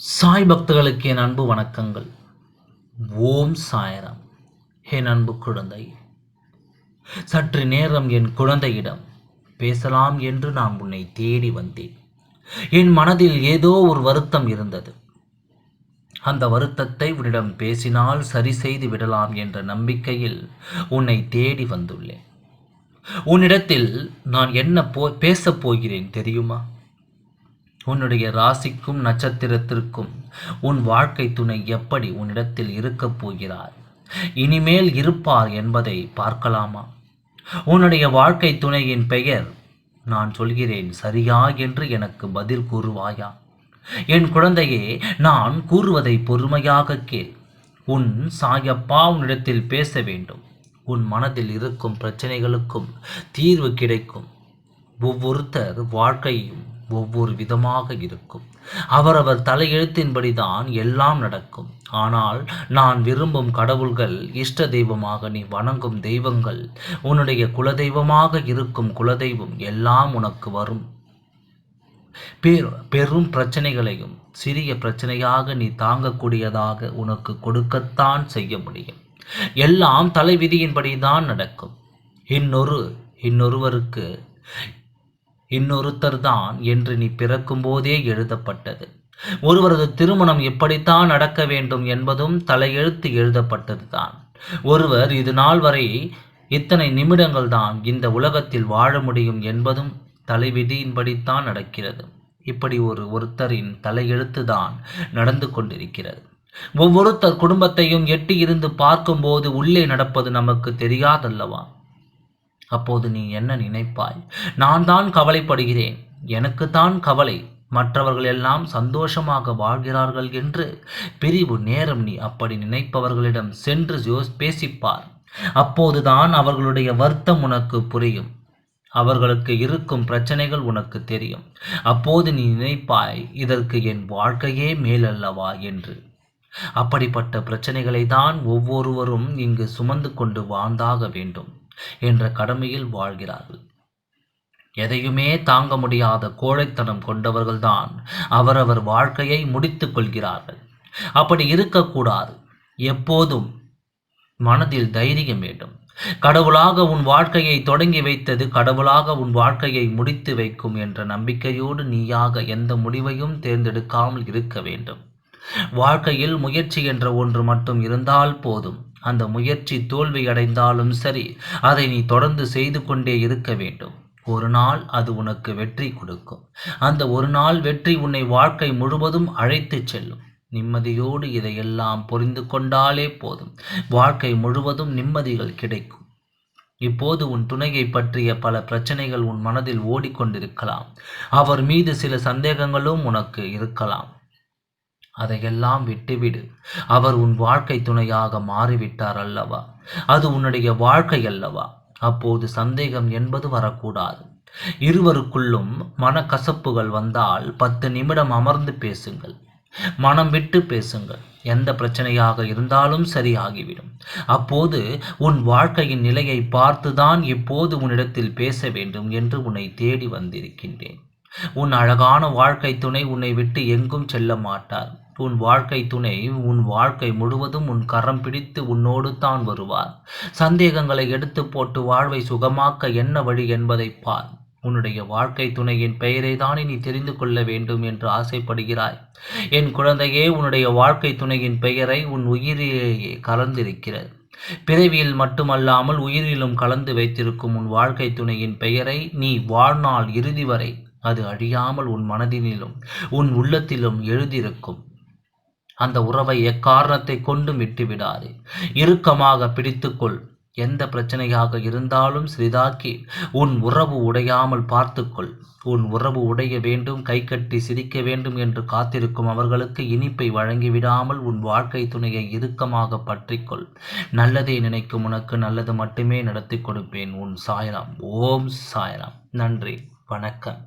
சாய் பக்தர்களுக்கு என் அன்பு வணக்கங்கள். ஓம் சாயராம். என் அன்பு குழந்தை. சற்று நேரம் என் குழந்தையிடம் பேசலாம் என்று நான் உன்னை தேடி வந்தேன். என் மனதில் ஏதோ ஒரு வருத்தம் இருந்தது. அந்த வருத்தத்தை உன்னிடம் பேசினால் சரி செய்து விடலாம் என்ற நம்பிக்கையில் உன்னை தேடி வந்துள்ளேன். உன்னிடத்தில் நான் என்ன போ பேசப் போகிறேன் தெரியுமா? உன்னுடைய ராசிக்கும் நட்சத்திரத்திற்கும் உன் வாழ்க்கை துணை எப்படி உன்னிடத்தில் இருக்கப் போகிறார்? இனிமேல் இருப்பார் என்பதை பார்க்கலாமா? உன்னுடைய வாழ்க்கை துணையின் பெயர் நான் சொல்கிறேன் சரியா என்று எனக்கு பதில் கூறுவாயா? என் குழந்தையே நான் கூறுவதை பொறுமையாக கேள். உன் சாயப்பா உன்னிடத்தில் பேச வேண்டும். உன் மனதில் இருக்கும் பிரச்சனைகளுக்கும் தீர்வு கிடைக்கும். ஒவ்வொருத்தர் வாழ்க்கையும் ஒவ்வொரு விதமாக இருக்கும். அவரவர் தலையெழுத்தின்படிதான் எல்லாம் நடக்கும். ஆனால் நான் விரும்பும் கடவுள்கள் இஷ்ட தெய்வமாக நீ வணங்கும் தெய்வங்கள் உன்னுடைய குலதெய்வமாக இருக்கும் குலதெய்வம் எல்லாம் உனக்கு வரும். பெரும் பிரச்சனைகளையும் சிறிய பிரச்சனையாக நீ தாங்கக்கூடியதாக உனக்கு கொடுக்கத்தான் செய்ய முடியும். எல்லாம் தலைவிதியின்படி தான் நடக்கும். இன்னொரு இன்னொருவருக்கு இன்னொருத்தர் தான் என்று நீ பிறக்கும்போதே எழுதப்பட்டது. ஒருவரது திருமணம் எப்படித்தான் நடக்க வேண்டும் என்பதும் தலையெழுத்து எழுதப்பட்டதுதான். ஒருவர் இது நாள் வரை இத்தனை நிமிடங்கள் தான் இந்த உலகத்தில் வாழ முடியும் என்பதும் தலைவிதியின்படித்தான் நடக்கிறது. இப்படி ஒரு ஒருத்தரின் தலையெழுத்து தான் நடந்து கொண்டிருக்கிறது. ஒவ்வொருத்தர் குடும்பத்தையும் எட்டி இருந்து பார்க்கும்போது உள்ளே நடப்பது நமக்கு தெரியாதல்லவா? அப்போது நீ என்ன நினைப்பாய்? நான் தான் கவலைப்படுகிறேன். எனக்குத்தான் கவலை. மற்றவர்கள் எல்லாம் சந்தோஷமாக வாழ்கிறார்கள் என்று பிரிவு நேரம் நீ அப்படி நினைப்பவர்களிடம் சென்று ஜோஸ் பேசிப்பார். அப்போதுதான் அவர்களுடைய வருத்தம் உனக்கு புரியும். அவர்களுக்கு இருக்கும் பிரச்சனைகள் உனக்கு தெரியும். அப்போது நீ நினைப்பாய் இதற்கு என் வாழ்க்கையே மேலல்லவா என்று. அப்படிப்பட்ட பிரச்சனைகளை தான் ஒவ்வொருவரும் இங்கு சுமந்து கொண்டு வாழ்ந்தாக வேண்டும். என்ற கடமையில் வாழ்கிறார்கள். எதையுமே தாங்க முடியாத கோழைத்தனம் கொண்டவர்கள்தான் அவரவர் வாழ்க்கையை முடித்துக் கொள்கிறார்கள். அப்படி இருக்கக்கூடாது. எப்போதும் மனதில் தைரியம் வேண்டும். கடவுளாக உன் வாழ்க்கையை தொடங்கி வைத்தது கடவுளாக உன் வாழ்க்கையை முடித்து வைக்கும் என்ற நம்பிக்கையோடு நீயாக எந்த முடிவையும் தேர்ந்தெடுக்காமல் இருக்க வேண்டும். வாழ்க்கையில் முயற்சி என்ற ஒன்று மட்டும் இருந்தால் போதும். அந்த முயற்சி தோல்வி அடைந்தாலும் சரி அதை நீ தொடர்ந்து செய்து கொண்டே இருக்க வேண்டும். ஒரு நாள் அது உனக்கு வெற்றி கொடுக்கும். அந்த ஒரு நாள் வெற்றி உன்னை வாழ்க்கை முழுவதும் அழைத்துச் செல்லும். நிம்மதியோடு இதையெல்லாம் புரிந்து கொண்டாலே போதும். வாழ்க்கை முழுவதும் நிம்மதிகள் கிடைக்கும். இப்போது உன் துணையை பற்றிய பல பிரச்சனைகள் உன் மனதில் ஓடிக்கொண்டிருக்கலாம். அவர் மீது சில சந்தேகங்களும் உனக்கு இருக்கலாம். அதையெல்லாம் விட்டுவிடு. அவர் உன் வாழ்க்கை துணையாக மாறிவிட்டார் அல்லவா? அது உன்னுடைய வாழ்க்கை அல்லவா? அப்போது சந்தேகம் என்பது வரக்கூடாது. இருவருக்குள்ளும் மனக்கசப்புகள் வந்தால் பத்து நிமிடம் அமர்ந்து பேசுங்கள். மனம் விட்டு பேசுங்கள். எந்த பிரச்சனையாக இருந்தாலும் சரியாகிவிடும். அப்போது உன் வாழ்க்கையின் நிலையை பார்த்துதான் இப்போது உன்னிடத்தில் பேச வேண்டும் என்று உன்னை தேடி வந்திருக்கின்றேன். உன் அழகான வாழ்க்கை துணை உன்னை விட்டு எங்கும் செல்ல மாட்டார். உன் வாழ்க்கை துணை உன் வாழ்க்கை முழுவதும் உன் கரம் பிடித்து உன்னோடு தான் வருவார். சந்தேகங்களை எடுத்து போட்டு வாழ்வை சுகமாக்க என்ன வழி என்பதை பார். உன்னுடைய வாழ்க்கை துணையின் பெயரை தானே நீ தெரிந்து கொள்ள வேண்டும் என்று ஆசைப்படுகிறாய். என் குழந்தையே உன்னுடைய வாழ்க்கை துணையின் பெயரை உன் உயிரிலேயே கலந்திருக்கிறது. பிறவியில் மட்டுமல்லாமல் உயிரிலும் கலந்து வைத்திருக்கும் உன் வாழ்க்கை துணையின் பெயரை நீ வாழ்நாள் இறுதி வரை அது அழியாமல் உன் மனதினிலும் உன் உள்ளத்திலும் எழுதியிருக்கும். அந்த உறவை எக்காரணத்தை கொண்டும் விட்டுவிடாதே. இறுக்கமாக பிடித்துக்கொள். எந்த பிரச்சனையாக இருந்தாலும் சிறிதாக்கி உன் உறவு உடையாமல் பார்த்துக்கொள். உன் உறவு உடைய வேண்டும் கை கட்டி சிரிக்க வேண்டும் என்று காத்திருக்கும் அவர்களுக்கு இனிப்பை வழங்கிவிடாமல் உன் வாழ்க்கை துணையை இறுக்கமாக பற்றிக்கொள். நல்லதை நினைக்கும் உனக்கு நல்லது மட்டுமே நடத்தி கொடுப்பேன். உன் சாயராம். ஓம் சாயராம். நன்றி. வணக்கம்.